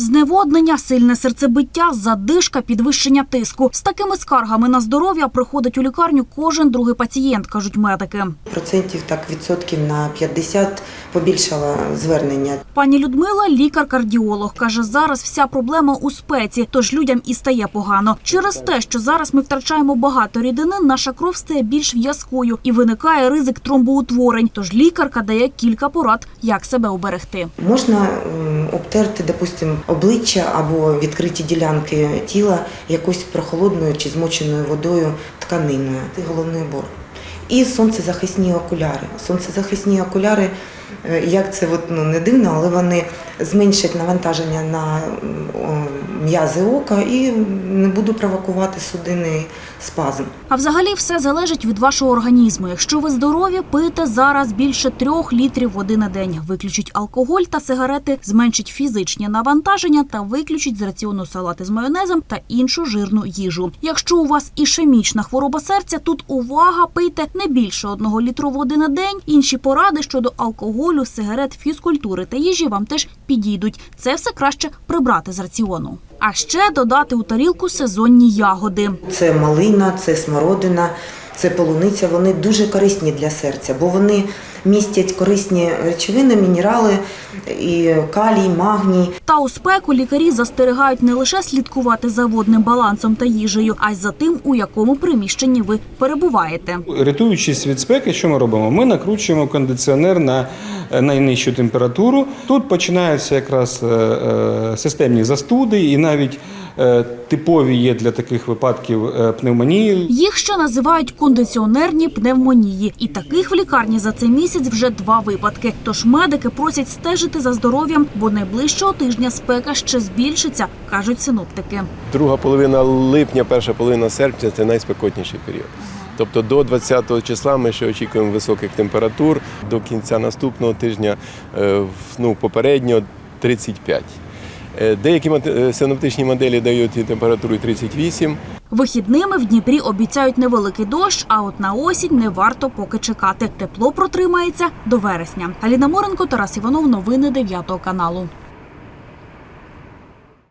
Зневоднення, сильне серцебиття, задишка, підвищення тиску. З такими скаргами на здоров'я приходить у лікарню кожен другий пацієнт, кажуть медики. Процентів так відсотків на 50 побільшало звернення. Пані Людмила, лікар-кардіолог, каже, зараз вся проблема у спеці, тож людям і стає погано. Через те, що зараз ми втрачаємо багато рідини, наша кров стає більш в'язкою і виникає ризик тромбоутворень. Тож лікарка дає кілька порад, як себе уберегти. Можна обтерти, допустимо, обличчя або відкриті ділянки тіла якоюсь прохолодною чи змоченою водою тканиною. Це головний убор. І сонцезахисні окуляри. Сонцезахисні окуляри, як це от, ну, не дивно, але вони зменшать навантаження на м'язи ока і не будуть провокувати судинний спазм. А взагалі все залежить від вашого організму. Якщо ви здорові, пийте зараз більше трьох літрів води на день. Виключіть алкоголь та сигарети, зменшить фізичні навантаження та виключіть з раціону салати з майонезом та іншу жирну їжу. Якщо у вас ішемічна хвороба серця, тут увага, пийте не більше одного літру води на день. Інші поради щодо алкоголю, сигарет, фізкультури та їжі вам теж підійдуть. Це все краще прибрати з раціону. А ще додати у тарілку сезонні ягоди. Це малина, це смородина, це полуниця. Вони дуже корисні для серця, бо вони містять корисні речовини, мінерали, і калій, магній. Та у спеку лікарі застерігають не лише слідкувати за водним балансом та їжею, а й за тим, у якому приміщенні ви перебуваєте. Рятуючись від спеки, що ми робимо? Ми накручуємо кондиціонер на е, найнижчу температуру. Тут починаються якраз е, е, системні застуди, і навіть типові є для таких випадків пневмонії. Їх ще називають кондиціонерні пневмонії, і таких в лікарні за цей місяць вже два випадки. Тож медики просять стежити за здоров'ям, бо найближчого тижня спека ще збільшиться, кажуть синоптики. Друга половина липня, перша половина серпня це найспекотніший період. Тобто до 20 числа ми ще очікуємо високих температур. До кінця наступного тижня, е, ну, попередньо 35. Е, Деякі е, синоптичні моделі дають температуру 38. Вихідними в Дніпрі обіцяють невеликий дощ, а от на осінь не варто поки чекати. Тепло протримається до вересня. Аліна Моренко, Тарас Іванов. Новини 9 каналу.